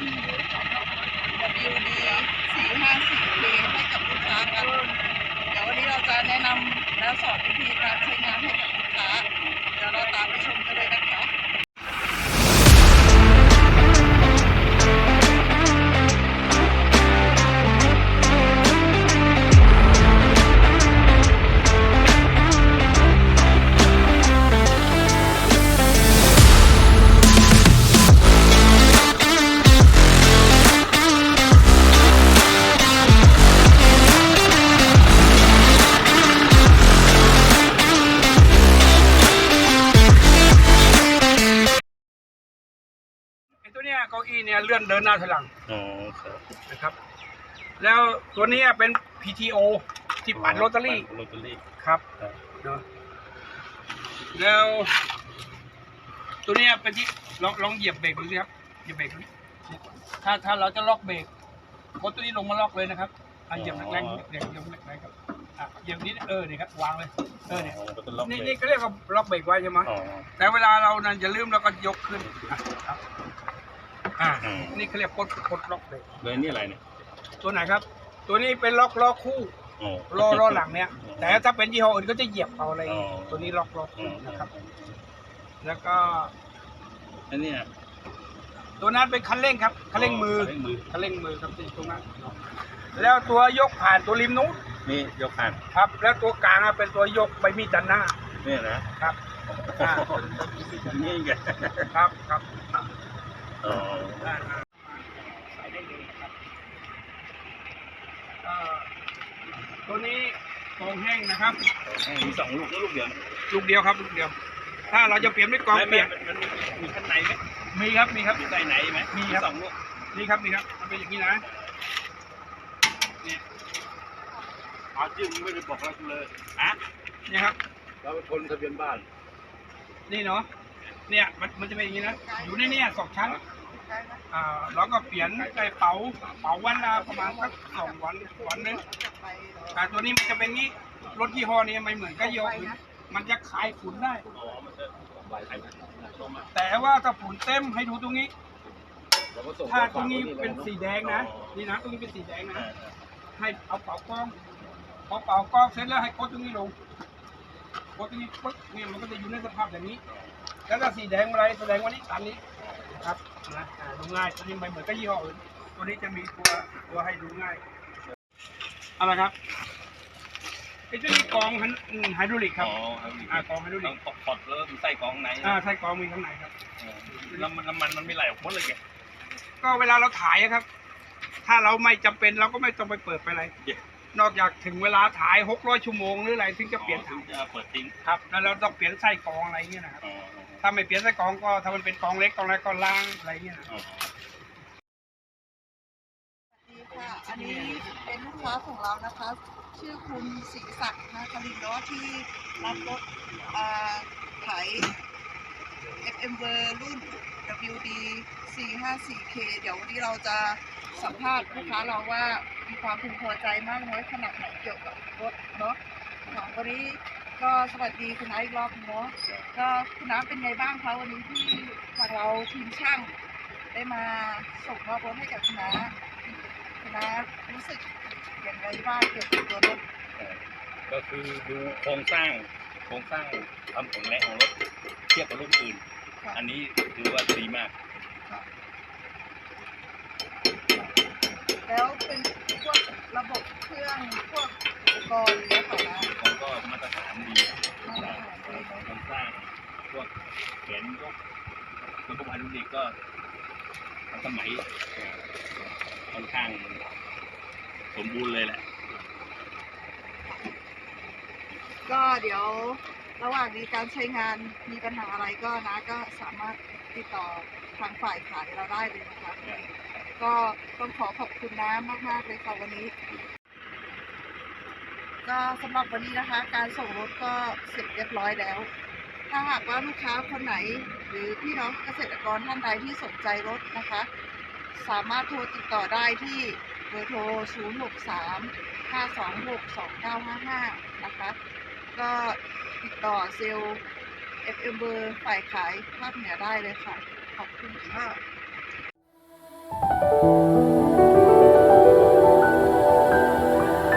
WD 450K ให้กับลูกค้ากัน เดี๋ยววันนี้เราจะแนะนำและสอนวิธีการใช้ เนี้ยเก้าอี้เนี่ยเลื่อนเดินหน้าถอยหลังอ๋อครับนะครับ แล้วตัวเนี้ยเป็น PTO ที่ปั่นโรตารี่ปั่นโรตารี่ครับครับเนาะแล้ว ตัวเนี้ยเป็นที่ลองลองเหยียบเบรกดูสิครับเหยียบเบรกดูถ้าถ้าเราจะล็อกเบรกกดตัวนี้ลงมาล็อกเลยนะครับอะเหยียบแรงๆเหยียบเหยียบแรงๆครับอะเหยียบนิดเออเนี่ยครับวางเลยเออเนี่ยอ๋อก็จะล็อกนี่เบรนี่กก็เรียกว่าล็อกเบรกไว้ใช่ไหมอ๋อแต่เวลาเรานั้นอย่าลืมเราก็ยกขึ้นอะครับ อ่าอืม นี่เขาเรียกกดกดล็อกเบรกเลยนี่อะไรเนี่ยตัวไหนครับ ตัวนี้เป็นล็อกล้อคู่อ๋อล้อล้อหลังเนี่ย แต่ถ้าเป็นยี่ห้ออื่นก็จะเหยียบเอาอะไร อ๋อ ตัวนี้ล็อกล้ออ๋คู่อนะครับ แล้วก็อันเนี้ยตัวนั้นเป็นคันเร่งครับคันเร่งมือคันเร่งมือคันเร่งมือครับที่ตรงนั้นแล้วตัวยกผ่านตัวริมนู้นนี่ยกผ่านครับ แล้วตัวกลางอะเป็นตัวยกใบมีดด้านหน้าเนี่ยนะครับอ่านี่ไงครับครับ อ๋อได้ครับใส่ได้เลยครับเอ่อตัวนี้กองแห้งนะครับ มีสองลูกแล้วลูกเดียวลูกเดียวครับลูกเดียว ถ้าเราจะเปลี่ยนด้วยกองเปลี่ยนมันมีมีข้างในไหมมีครับมีครับมีใต้ไหนไหมมีครับสองลูกนี่ครับนี่ครับมันเป็นอย่างนี้นะนี่เอาจริงไม่ได้บอกรักเลยอะนี่ครับเราเป็นคนทะเบียนบ้าน นี่เนาะ เนี่ยมันมันจะเป็นอย่างนี้นะ อยู่ในเนี่ยสองชั้นอ่าแล้วก็เปลี่ยนใส่เป๋าเป๋าวันละประมาณสักสองวันวันหนึงแต่ตัวนี้มันจะเป็นงี้รถยี่ห้อนี้ไม่เหมือนกับยี่ห้ออื่นมันจะคายฝุ่นได้ แต่ว่าถ้าฝุ่นเต็มให้ดูตรงนี้ ถ้าตรงนี้เป็นสีแดงนะนี่นะตรงนี้เป็นสีแดงนะให้เอาเป่ากล้องพอเป่ากล้องเสร็จแล้วให้กดตรงนี้ลง กดตรงนี้ปึ๊บเนี่ยมันก็จะอยู่ในสภาพแบบนี้ แล้วก็สีแดงอะไรแสดงว่านี่ตันนี้ครับนะอ่าดูง่ายตัวนี้ไม่เหมือนกับยี่ห้ออื่นตัวนี้จะมีตัวตัวให้ดูง่ายเอาละครับไอ้ตัวนี้กรองไฮอืมไฮดรอลิกครับ อ๋อครับอ่ากรองไฮดรอลิต้อกงปลดแล้วมีไส้กรองในอ่าใช่กรองมีข้างในครับแล้วมันน้ำมันมันไม่ไหลออกหมดเลยแกก็เวลาเราถ่ายอะครับ ถ้าเราไม่จำเป็นเราก็ไม่ต้องไปเปิดไปอะไร นอกจากถึงเวลาถ่ายหกร้อยชั่วโมงหรืออะไรถึงจะเปลี่ยนอ๋ถ่าอยจะเปิดทิ้งครับแล้วเราต้องเปลี่ยนไส้กรองอะไรเงี้ยนะครับอ๋อถ้าไม่เปลี่ยนไส้กรองก็ถ้ามันเป็นกรองเล็กกรองอะไรก็ล้างอะไรเงี้ยนะอ๋อดีค่ะอันนี้เป็นลูกค้าของเรานะคะ ชื่อคุณศรีศักดิ์นาคลินเนาะที่รับรถอ่าขาย FM เบอร์รุ่น WD 454K เดี๋ยววันนี้เราจะสัมภาษณ์ลูกค้าเราว่า มีความพึงพอใจมากน้อยขนาดไหนเกี่ยวกับรถเนาะค่ะวันนี้ก็สวัสดีคุณน้าอีกรอบเนาะก็คุณน้าเป็นไงบ้างคะวันนี้ที่ทางเราทีมช่าง ได้มาส่งมอบรถให้กับคุณน้าคุณน้ารู้สึกอย่างไรบ้างเกี่ยวกับตัวรถก็คือดูโครงสร้างโครงสร้างความแข็งแรงของรถเทียบกับรุ่นอื่นค่ะอันนี้ถือว่าดีมาก แล้วเป็นพวก ระบบเครื่องพวกอุปกรณ์เนี่ยค่ะนะแล้วก็มาตรฐานดีมาตรฐานดีเนอะโครงสร้างพวกแขนยกระบบไฮดรอลิกก็ทันสมัยค่อนข้างสมบูรณ์เลยแหละ ก็เดี๋ยวระหว่างนี้การใช้งานมีปัญหาอะไรก็นะก็สามารถติดต่อทางฝ่ายขายเราได้เลยนะคะ ก็ต้องขอขอบคุณน้ำมากๆเลยค่ะวันนี้ ก็สำหรับวันนี้นะคะ การส่งรถก็เสร็จเรียบร้อยแล้ว ถ้าหากว่าลูกค้าคนไหน หรือพี่น้องเกษตรกรท่านใดที่สนใจรถนะคะ สามารถโทรติดต่อได้ที่เบอร์โทร 063 526 2955 นะคะ ก็ติดต่อเซลล์ FM เบอร์ฝ่ายขายภาคเหนือได้เลยค่ะ ขอบคุณค่ะ Música